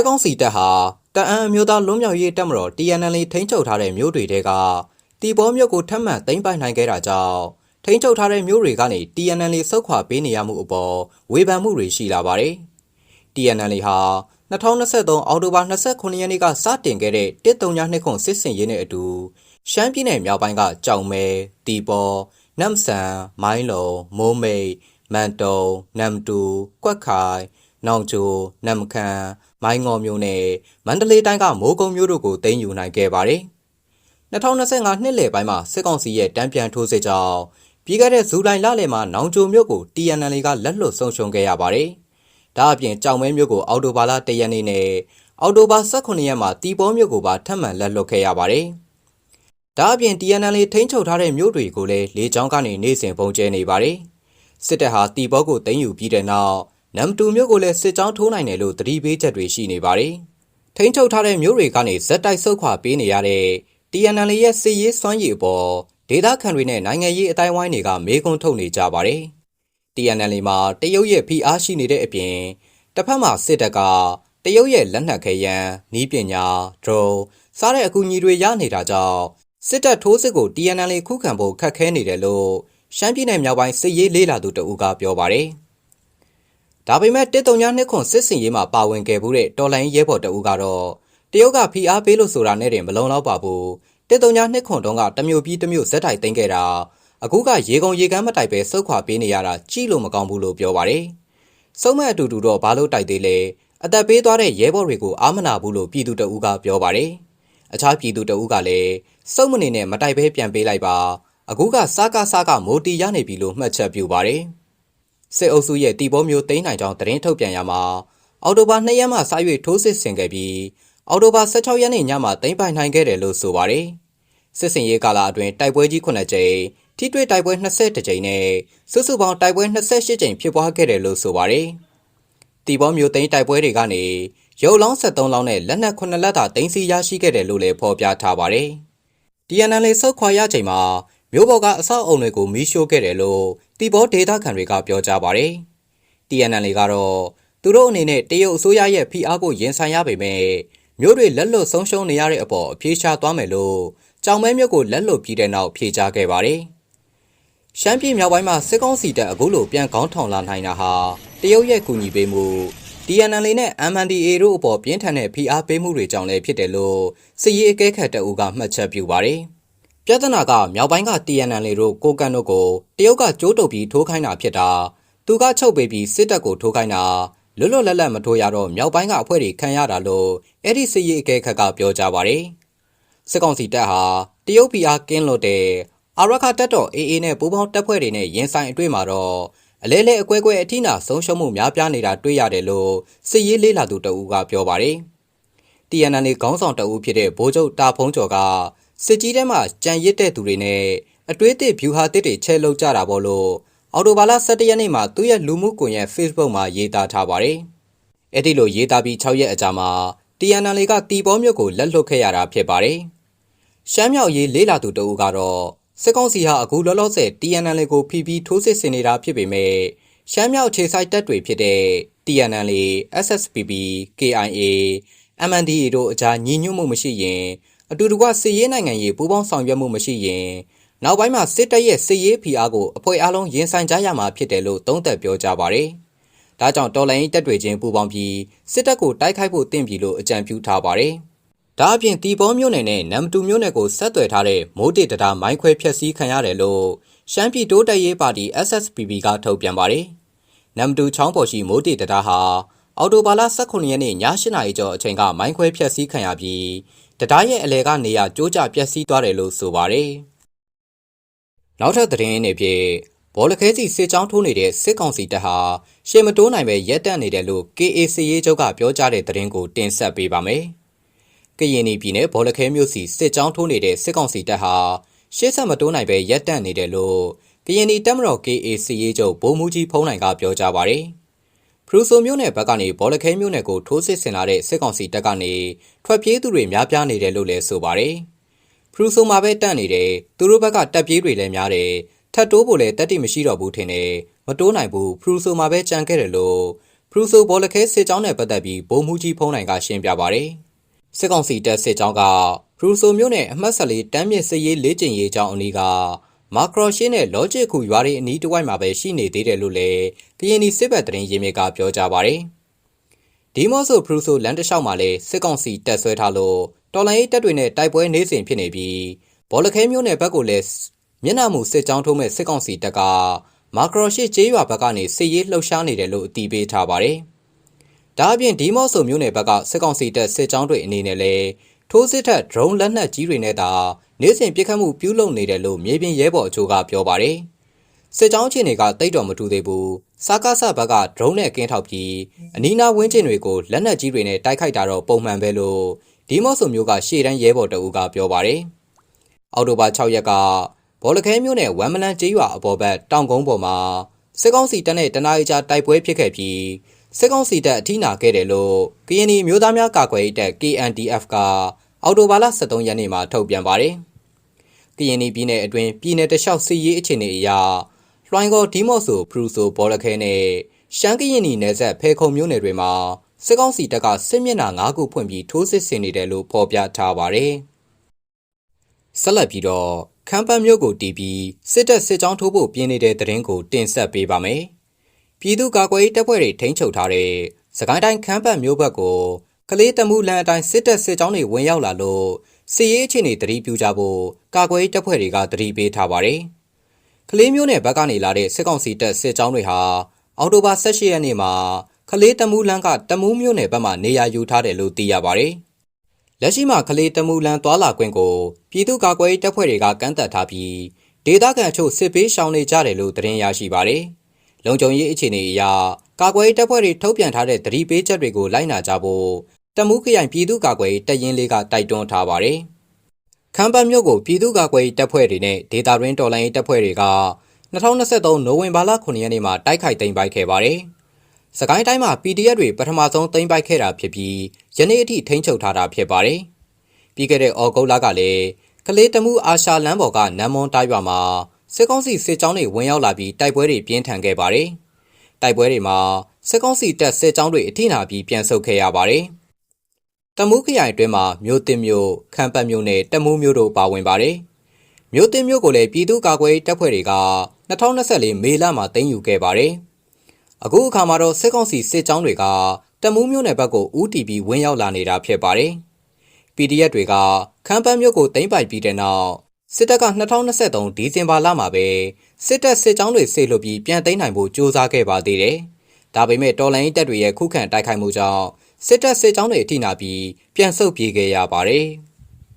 စစ်ကောင်စီတပ်ဟာတအံအမျိုးသားလွတ်မြောက်ရေးတပ်မတော် TNL ထိန်းချုပ်ထားတဲ့မြို့တွေတဲကတီဘောမြို့ကိုထပ်မံသိမ်းပိုက်နိုင်ခဲ့တာကြောင့်ထိန်းချုပ်ထားတဲ့မြို့တွေကနေ TNL ဆုတ်ခွာပေးနေရမှုအပေါ်ဝေဖန်မှုတွေရှိလာပါတယ်။ TNL ဟာ2023အောက်တိုဘာ29ရက်နေ့ကစတင်ခဲ့တဲ့139ခွန်စစ်စင်ရေးနဲ့အတူရှမ်းပြည်နယ်မြောက်ပိုင်းကကြောင်မဲတီပေါ်နမ်ဆန်မိုင်းလုံမိုးမိတ်မန်တုံနမ်တူကွက်ခိုင် နောင်ချိုနမ်ခမ်းမိုင်းငေါ်မျိုးနဲ့မန္တလေးတိုင်းကမိုးကုံမျိုးတို့ကိုသိမ်းယူနိုင်ခဲ့ပါတယ်။2025နှစ်လယ်ပိုင်းမှာစစ်ကောင်စီရဲ့တံပြန်ထိုးစစ်ကြောင့်ပြီးခဲ့တဲ့ဇူလိုင်လလယ်မှာနောင်ချိုမျိုးကို TNL ကလက်လွတ်ဆုံးရှုံးခဲ့ရပါတယ်။ဒါအပြင်ကြောင်မဲမျိုးကိုအော်တိုဘာလ၁ရက်နေ့နဲ့အော်တိုဘာ18ရက်မှာတီပေါ်မျိုးကိုပါထပ်မံလက်လွတ်ခဲ့ရပါတယ်။ဒါအပြင် TNL ထိန်းချုပ်ထားတဲ့မြို့တွေကိုလည်းလေကြောင်းကနေနေစဉ်ပုံကျဲနေပါတယ်။စစ်တပ်ဟာတီဘောကိုသိမ်းယူပြီးတဲ့နောက် နမ်တူမြို့ကိုလည်းစစ်ကြောင်းထိုးနိုင်တယ်လို့သတိပေးချက်တွေရှိနေပါတယ်။ထိန်းချုပ်ထားတဲ့မြို့တွေကနေဇက်တိုက်ဆုတ်ခွာပေးနေရတဲ့ TNL ရဲ့စစ်ရေးစွမ်းရည်အပေါ်ဒေသခံတွေနဲ့နိုင်ငံရေးအတိုင်းဝိုင်းတွေကမေးခွန်းထုတ်နေကြပါတယ်။ TNL မှာတရုတ်ရဲ့ဖိအားရှိနေတဲ့အပြင်တစ်ဖက်မှာစစ်တပ်ကတရုတ်ရဲ့လက်နက်ခဲယမ်း၊နီးပညာ၊ဒရုန်းစားတဲ့အကူအညီတွေရနေတာကြောင့်စစ်တပ်ထိုးစစ်ကို TNL ခုခံဖို့ခက်ခဲနေတယ်လို့ရှမ်းပြည်နယ်မြောက်ပိုင်းစစ်ရေးလေးလာသူတဦးကပြောပါတယ်။ ဒါပေမဲ့139ခွန်စစ်စင်ရေးမှာပါဝင်ခဲ့မှုတဲ့တော်လိုင်းရဲဘော်တဦးကတော့တရုတ်ကဖိအားပေးလို့ဆိုတာနဲ့တင်မလုံလောက်ပါဘူး139ခွန်တုန်းကတမျိုးပြီးတမျိုးဇက်တိုင်သိမ်းခဲ့တာအခုကရေကုန်ရေကမ်းမတိုက်ပဲစုတ်ခွာပေးနေရတာကြည့်လို့မကောင်းဘူးလို့ပြောပါတယ်။စုံမဲ့အတူတူတော့ဘာလို့တိုက်သေးလဲအသက်ပေးသွားတဲ့ရဲဘော်တွေကိုအာမနာဘူးလို့ပြည်သူတဦးကပြောပါတယ်။အခြားပြည်သူတဦးကလည်းစုံမနေနဲ့မတိုက်ပဲပြန်ပေးလိုက်ပါအခုကစားကစားကမိုတီရနေပြီလို့မှတ်ချက်ပြုပါတယ်။ စစ်အုပ်စုရဲ့တီဘောမျိုးသိမ်းနိုင်ကြောင်းသတင်းထုတ်ပြန်ရမှာအော်တိုဘာ2ရက်မှစ၍ထိုးစစ်ဆင်ခဲ့ပြီးအော်တိုဘာ16ရက်နေ့ညမှာသိမ်းပိုင်နိုင်ခဲ့တယ်လို့ဆိုပါတယ်။စစ်စင်ရေးကာလအတွင်းတိုက်ပွဲကြီး9ကြိမ်ထိတွေ့တိုက်ပွဲ22ကြိမ်နဲ့စုစုပေါင်းတိုက်ပွဲ28ကြိမ်ဖြစ်ပွားခဲ့တယ်လို့ဆိုပါတယ်။တီဘောမျိုးသိမ်းတိုက်ပွဲတွေကနေရုပ်လောင်း73လောင်းနဲ့လက်နက်9လက်သာသိမ်းဆည်းရရှိခဲ့တယ်လို့လည်းဖော်ပြထားပါတယ်။ TNL ဆုတ်ခွာရချိန်မှာ မြို့ပေါ်ကအဆောက်အုံတွေကိုမီးရှို့ခဲ့တယ်လို့တီဘောဒေတာခံတွေကပြောကြားပါတယ်။ TNL ကတော့သူတို့အနေနဲ့တရုတ်အစိုးရရဲ့ဖိအားကိုရင်ဆိုင်ရပေမဲ့မြို့တွေလက်လွတ်ဆုံးရှုံးနေရတဲ့အပေါ်အပြေရှားသွားမယ်လို့ကြောင်မဲမြို့ကိုလက်လွတ်ပြီးတဲ့နောက်ဖြေကြားခဲ့ပါတယ်။ရှမ်းပြည်မြောက်ပိုင်းမှာစစ်ကောင်စီတပ်အခုလိုပြန်ကောင်းထောင်လာနိုင်တာဟာတရုတ်ရဲ့ကူညီပေးမှု TNL နဲ့ MNDAA တို့အပေါ်ပြင်းထန်တဲ့ဖိအားပေးမှုတွေကြောင့်လည်းဖြစ်တယ်လို့စစ်ရေးအကဲခတ်တအူကမှတ်ချက်ပြုပါတယ်။ ပြဿနာကမြောက်ပိုင်းက TNL တို့ကိုကန်တို့ကိုတရုတ်ကကြိုးတုပ်ပြီးထိုးခိုင်းတာဖြစ်တာသူကချုပ်ပေးပြီးစစ်တပ်ကိုထိုးခိုင်းတာလွတ်လွတ်လပ်လပ်မထိုးရတော့မြောက်ပိုင်းကအဖွဲ့တွေခံရတာလို့အဲ့ဒီစစ်ရေးအကဲခတ်ကပြောကြပါတယ်။စစ်ကောင်စီတပ်ဟာတရုတ်ပြည်အားကင်းလို့တဲ့အာရခတပ်တော် AA နဲ့ပူးပေါင်းတပ်ဖွဲ့တွေနဲ့ရင်ဆိုင်အတွေ့မှာတော့အလဲလဲအကွဲကွဲအထိနာဆုံးရှုံးမှုများပြားနေတာတွေ့ရတယ်လို့စစ်ရေးလေးလာသူတအူးကပြောပါတယ်။ TNL ခေါင်းဆောင်တအူးဖြစ်တဲ့ဗိုလ်ချုပ်တာဖုံးကျော်က စစ်ကြီးထဲမှာကြံရစ်တဲ့သူတွေနဲ့အတွေးတစ်ဗျူဟာတစ်တွေချဲလောက်ကြတာပေါ့လို့အော်တိုဘာလ17ရက်နေ့မှာသူ့ရဲ့လူမှုကွန်ရက် Facebook မှာရေးသားထားပါတယ်။အဲ့ဒီလိုရေးသားပြီး6ရက်အကြာမှာ TNL ကတီဘောမြို့ကိုလက်လွတ်ခဲ့ရတာဖြစ်ပါတယ်။ရှမ်းမြောက်ရေးလေးလာသူတအူးကတော့စစ်ကောင်စီဟာအခုလောလောဆယ် TNL ကိုဖိပြီးထိုးစစ်ဆင်နေတာဖြစ်ပေမဲ့ရှမ်းမြောက်ခြေဆိုင်တပ်တွေဖြစ်တဲ့ TNL, SSPP, KIA, MNDAA တို့အကြားညီညွတ်မှုမရှိရင် အတူတကွစစ်ရေးနိုင်ငံရေးပူးပေါင်းဆောင်ရွက်မှုမရှိရင်နောက်ပိုင်းမှာစစ်တပ်ရဲ့စစ်ရေးဖိအားကိုအဖွဲ့အလုံးရင်ဆိုင်ကြရမှာဖြစ်တယ်လို့သုံးသပ်ပြောကြားပါတယ်။ဒါကြောင့်တော်လိုင်းတပ်တွေချင်းပူးပေါင်းပြီးစစ်တပ်ကိုတိုက်ခိုက်ဖို့တင့်ပြီလို့အကြံပြုထားပါတယ်။ဒါအပြင်တီဘောမြို့နယ်နဲ့နမ်တူမြို့နယ်ကိုဆက်သွယ်ထားတဲ့မိုးတေတတာမိုင်းခွဲဖျက်ဆီးခံရတယ်လို့ရှမ်းပြည်တိုးတက်ရေးပါတီ SSPP ကထုတ်ပြန်ပါတယ်။နမ်တူချောင်းပေါ်ရှိမိုးတေတတာဟာ အော်တိုဘာလ18ရက်နေ့ည8နာရီကျော်အချိန်ကမိုင်းခွဲဖျက်ဆီးခံရပြီးတရားရဲ့အလဲကနေရကြိုးကြပျက်စီးသွားတယ်လို့ဆိုပါတယ်။နောက်ထပ်သတင်းအနေဖြင့်ဘောလခဲစီစစ်ကြောင်းထိုးနေတဲ့စစ်ကောင်စီတပ်ဟာရှေမတိုးနိုင်ပဲရက်တက်နေတယ်လို့ KAC ရေးချုပ်ကပြောကြားတဲ့သတင်းကိုတင်ဆက်ပေးပါမယ်။ကရင်ပြည်နယ်ဘောလခဲမြို့စီစစ်ကြောင်းထိုးနေတဲ့စစ်ကောင်စီတပ်ဟာရှေ့ဆက်မတိုးနိုင်ပဲရက်တက်နေတယ်လို့ကရင်ပြည်တပ်မတော် KAC ရေးချုပ်ဗိုလ်မှူးကြီးဖုံးနိုင်ကပြောကြားပါတယ်။ ဖရူဆိုမြို့နယ်ဘက်ကနေဘောလခဲမြို့နယ်ကိုထိုးစစ်ဆင်လာတဲ့စစ်ကောင်စီတပ်ကနေထွက်ပြေးသူတွေများပြားနေတယ်လို့လည်းဆိုပါတယ်။ဖရူဆိုမှာပဲတန့်နေတယ်သူတို့ဘက်ကတပ်ပြေးတွေလည်းများတယ်ထတ်တိုးဖို့လည်းတက်တိမရှိတော့ဘူးထင်တယ်မတိုးနိုင်ဘူးဖရူဆိုမှာပဲကြံခဲ့တယ်လို့ဖရူဆိုဘော်လခဲစစ်ကြောင်းနဲ့ပတ်သက်ပြီးဗိုလ်မှူးကြီးဖုံးနိုင်ကရှင်းပြပါဗျ။စစ်ကောင်စီတပ်စစ်ကြောင်းကဖရူဆိုမြို့နယ်အမှတ်14တမ်းမြင့်စစ်ရေးလေ့ကျင့်ရေးကြောင်းအနီးက မာကရောရှင်းနဲ့လော့ဂျစ်ခုရွာတွေအနီးတစ်ဝိုက်မှာပဲရှိနေသေးတယ်လို့လည်းကရင်နီစစ်ဘက်သတင်းရင်းမြစ်ကပြောကြားပါဗျ။ဒီမော့ဆိုဖရူဆိုလန်တလျှောက်မှာလည်းစစ်ကောင်စီတပ်ဆွဲထားလို့တော်လိုင်းရေးတပ်တွေနဲ့တိုက်ပွဲနေစဉ်ဖြစ်နေပြီးဘော်လခဲမြို့နယ်ဘက်ကိုလည်းမျက်နှာမူစစ်ကြောင်းထိုးမဲ့စစ်ကောင်စီတပ်ကမာကရောရှစ်ကျေးရွာဘက်ကနေစစ်ရေးလှုပ်ရှားနေတယ်လို့အတည်ပြုထားပါတယ်။ဒါအပြင်ဒီမော့ဆိုမြို့နယ်ဘက်ကစစ်ကောင်စီတပ်စစ်ကြောင်းတွေအနေနဲ့လည်း ထိုးစစ်ထက် drone လက်နက်ကြီးတွေနဲ့သာနေ့စဉ်ပစ်ခတ်မှုပြုလုပ်နေတယ်လို့မြေပြင်ရဲဘော်အချို့ကပြောပါတယ်။စစ်ကြောင်းချင်းတွေကတိတ်တော်မထူသေးဘူး။စားကားဆဘက်က drone နဲ့ကင်းထောက်ပြီးအနီးနားဝင်းကျင်တွေကိုလက်နက်ကြီးတွေနဲ့တိုက်ခိုက်တာတော့ပုံမှန်ပဲလို့ဒီမော့ဆိုမျိုးကရှေ့တန်းရဲဘော်တအူးကပြောပါတယ်။အော်တိုဘာ6ရက်ကဘောလခဲမြို့နယ်ဝမ်မလန်ကျေးရွာအပေါ်ဘက်တောင်ကုန်းပေါ်မှာစစ်ကောင်စီတပ်နဲ့တနအီကြားတိုက်ပွဲဖြစ်ခဲ့ပြီးစစ်ကောင်စီတပ်အထိနာခဲ့တယ်လို့ကရင်နီမျိုးသားများကာကွယ်ရေးတပ် KNDF က အော်တိုဘာလ23ရက်နေ့မှာထုတ်ပြန်ပါတယ်။ကရင်နီပြည်နယ်အတွင်းပြည်နယ်တလျှောက်စစ်ရေးအခြေအနေအရလွှိုင်းကောဒီမော့ဆိုဖရူဆိုဘောလခဲနဲ့ရှမ်းကရင်နီနယ်ဆက်ဖဲခုံမြို့နယ်တွေမှာစစ်ကောင်စီတပ်ကစစ်မျက်နှာ၅ခုဖွင့်ပြီးထိုးစစ်ဆင်နေတယ်လို့ဖော်ပြထားပါတယ်။ဆက်လက်ပြီးတော့ခမ်းပတ်မြို့ကိုတီးပြီးစစ်တပ်စစ်ကြောင်းထိုးဖို့ပြင်နေတဲ့တရင်ကိုတင်ဆက်ပေးပါမယ်။ပြည်သူ့ကာကွယ်ရေးတပ်ဖွဲ့တွေထိန်းချုပ်ထားတဲ့စကိုင်းတိုင်းခမ်းပတ်မြို့ဘက်ကို ကလေးတမှုလန်အတိုင်းစစ်တပ်စစ်ကြောင်းတွေဝင်ရောက်လာလို့စစ်ရေးအခြေအနေတတိပြကြဖို့ကာကွယ်ရေးတပ်ဖွဲ့တွေကတတိပေးထားပါတယ်။ကလေးမျိုးနယ်ဘက်ကနေလာတဲ့စစ်ကောင်စီတပ်စစ်ကြောင်းတွေဟာအော်တိုဘာ18ရက်နေ့မှာကလေးတမှုလန်ကတမှုမျိုးနယ်ဘက်မှနေရာယူထားတယ်လို့သိရပါတယ်။လက်ရှိမှာကလေးတမှုလန်သွာလာခွင့်ကိုပြည်သူ့ကာကွယ်ရေးတပ်ဖွဲ့တွေကကန့်သက်ထားပြီးဒေသခံအချို့စစ်ပေးရှောင်နေကြတယ်လို့သတင်းရရှိပါတယ်။လုံခြုံရေးအခြေအနေအရကာကွယ်ရေးတပ်ဖွဲ့တွေထုတ်ပြန်ထားတဲ့သတိပေးချက်တွေကိုလိုက်နာကြဖို့ တမှုခရိုင်ပြည်သူ့ကာကွယ်ရေးတပ်ရင်းလေးကတိုက်တွန်းထားပါတယ်။ခမ်းပတ်မြို့ကိုပြည်သူ့ကာကွယ်ရေးတပ်ဖွဲ့တွေနဲ့ဒေတာရင်းတော်လိုင်းရေးတပ်ဖွဲ့တွေက2023နိုဝင်ဘာလ9ရက်နေ့မှာတိုက်ခိုက်သိမ်းပိုက်ခဲ့ပါတယ်။စကိုင်းတိုင်းမှာ PDF တွေပထမဆုံးသိမ်းပိုက်ခဲ့တာဖြစ်ပြီးယနေ့အထိထိန်းချုပ်ထားတာဖြစ်ပါတယ်။ပြီးခဲ့တဲ့ဩဂုတ်လကလည်းကလေးတမှုအာရှလမ်းပေါ်ကနမ်မွန်တားရွာမှာစစ်ကောင်စီစစ်ကြောင်းတွေဝင်ရောက်လာပြီးတိုက်ပွဲတွေပြင်းထန်ခဲ့ပါတယ်။တိုက်ပွဲတွေမှာစစ်ကောင်စီတပ်စစ်ကြောင်းတွေအထိနာပြီးပြန်ဆုတ်ခဲ့ရပါတယ်။ တမှုခရိုင်အတွင်းမှာမြို့တင်မြို့ခမ်းပတ်မြို့နဲ့တမှုမြို့တို့ပါဝင်ပါတယ်။မြို့တင်မြို့ကိုလည်းပြည်သူ့ကာကွယ်ရေးတပ်ဖွဲ့တွေက2024မေလမှာသိမ်းယူခဲ့ပါတယ်။အခုအခါမှာတော့စစ်ကောင်စီစစ်ကြောင်းတွေကတမှုမြို့နယ်ဘက်ကိုဦးတီပြီးဝင်ရောက်လာနေတာဖြစ်ပါတယ်။ PDF တွေကခမ်းပတ်မြို့ကိုသိမ်းပိုက်ပြီးတဲ့နောက်စစ်တပ်က2023ဒီဇင်ဘာလမှာပဲစစ်တပ်စစ်ကြောင်းတွေဆေလွတ်ပြီးပြန်သိမ်းနိုင်ဖို့ကြိုးစားခဲ့ပါသေးတယ်။ဒါပေမဲ့တော်လိုင်းတပ်တွေရဲ့ခုခံတိုက်ခိုက်မှုကြောင့် စစ်တပ်စစ်ကြောင်းတွေအထိနာပြီးပြန်ဆုတ်ပြေးခဲ့ရပါတယ်။